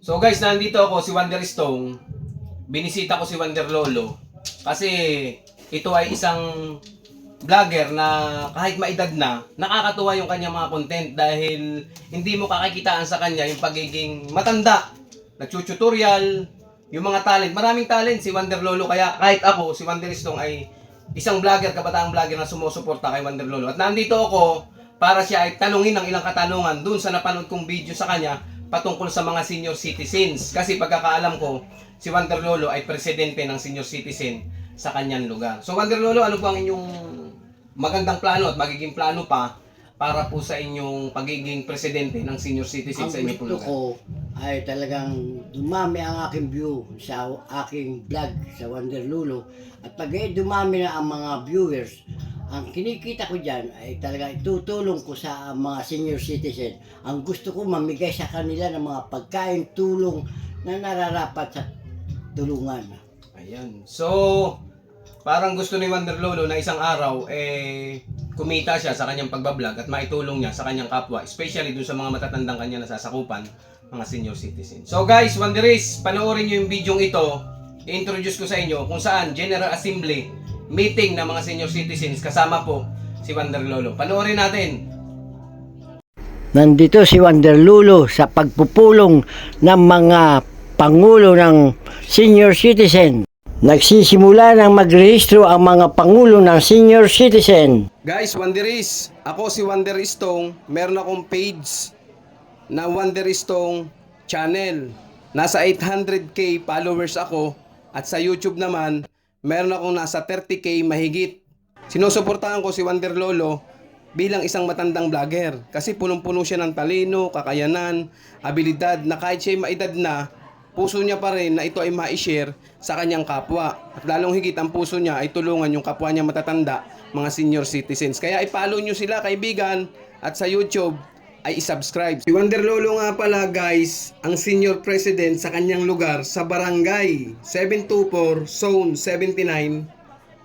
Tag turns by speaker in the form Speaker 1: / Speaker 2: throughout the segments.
Speaker 1: So guys, nandito ako si Wonder Stone. Binisita ko si Wonder Lolo kasi ito ay isang vlogger na kahit maedad na, nakakatuwa yung kanyang mga content dahil hindi mo kakakitaan sa kanya yung pagiging matanda. Nagtututorial, yung mga talent. Maraming talent si Wonder Lolo kaya kahit ako, si Wonder Stone ay isang vlogger, kabataang vlogger na sumusuporta kay Wonder Lolo. At nandito ako para siya ay tanungin ng ilang katanungan dun sa napanood kong video sa kanya patungkol sa mga senior citizens. Kasi pagkakaalam ko, si Wonder Lolo ay presidente ng senior citizen sa kanyang lugar. So Wonder Lolo, ano po ang inyong magandang plano at magiging plano pa para po sa inyong pagiging presidente ng senior citizen sa inyong lugar?
Speaker 2: ko ay talagang dumami ang aking view sa aking vlog sa Wonder Lulo. At pag dumami na ang mga viewers, ang kinikita ko dyan ay talaga itutulong ko sa mga senior citizen. Ang gusto ko mamigay sa kanila ng mga pagkain, tulong na nararapat sa tulungan.
Speaker 1: Ayan. So, parang gusto ni Wonder Lolo na isang araw, eh, kumita siya sa kanyang pagbablog at maitulong niya sa kanyang kapwa, especially dun sa mga matatandang kanya nasasakupan, mga senior citizens. So guys, Wanderis, panoorin niyo yung video ito. I-introduce ko sa inyo kung saan General Assembly meeting ng mga senior citizens kasama po si Wonder Lolo. Panoorin natin.
Speaker 2: Nandito si Wonder Lulo sa pagpupulong ng mga pangulo ng senior citizen. Nagsisimula ng magrehistro ang mga pangulo ng senior citizen.
Speaker 1: Guys, Wanderis, ako si Wonder Stone. Meron akong page na Wonder Stone channel. Nasa 800k followers ako at sa YouTube naman, meron akong nasa 30k mahigit. Sinusuportahan ko si Wonder Lolo bilang isang matandang vlogger kasi punong-puno siya ng talino, kakayanan, abilidad na kahit siya maedad na, puso niya pa rin na ito ay ma-share sa kanyang kapwa. At lalong higit ang puso niya ay tulungan yung kapwa niya matatanda, mga senior citizens. Kaya i-follow nyo sila kaibigan at sa YouTube ay i-subscribe. Si Wonder Lolo nga pala guys, ang senior president sa kanyang lugar sa barangay 724 Zone 79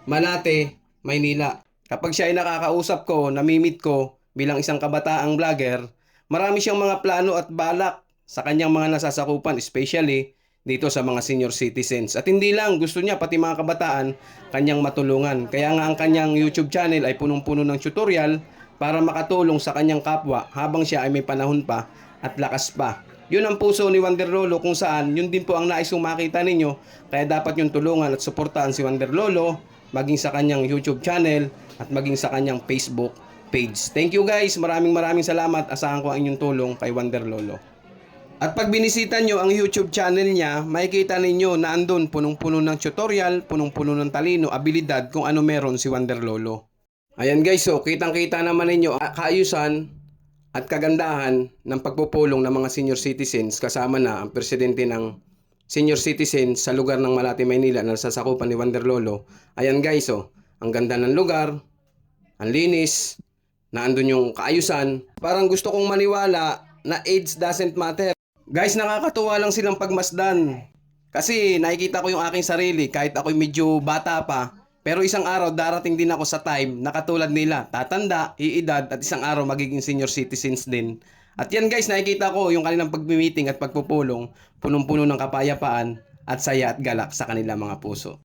Speaker 1: Malate, Maynila. Kapag siya ay nakakausap ko, namimit ko bilang isang kabataang vlogger, marami siyang mga plano at balak sa kanyang mga nasasakupan, especially dito sa mga senior citizens. At hindi lang, gusto niya pati mga kabataan kanyang matulungan. Kaya nga ang kanyang YouTube channel ay punong-puno ng tutorial para makatulong sa kanyang kapwa habang siya ay may panahon pa at lakas pa. Yun ang puso ni Wonder Lolo kung saan yun din po ang nais kong makita ninyo kaya dapat yung tulungan at suportahan si Wonder Lolo maging sa kanyang YouTube channel at maging sa kanyang Facebook page. Thank you guys. Maraming maraming salamat. Asahan ko ang inyong tulong kay Wonder Lolo. At pag binisita nyo ang YouTube channel niya, makikita ninyo na andun punong-puno ng tutorial, punong-puno ng talino, abilidad kung ano meron si Wonder Lolo. Ayan guys, so kitang-kita naman ninyo ah, kaayusan at kagandahan ng pagpupulong ng mga senior citizens kasama na ang presidente ng senior citizens sa lugar ng Malate, Maynila na nasasakupan ni Wonder Lolo. Ayan guys, oh, ang ganda ng lugar, ang linis, na andun yung kaayusan. Parang gusto kong maniwala na age doesn't matter. Guys, nakakatuwa lang silang pagmasdan. Kasi nakikita ko yung aking sarili kahit ako'y medyo bata pa. Pero isang araw darating din ako sa time na katulad nila, tatanda, iedad at isang araw magiging senior citizens din. At yan guys, nakikita ko yung kanilang pagmi-meeting at pagpupulong, punong-puno ng kapayapaan at saya at galak sa kanilang mga puso.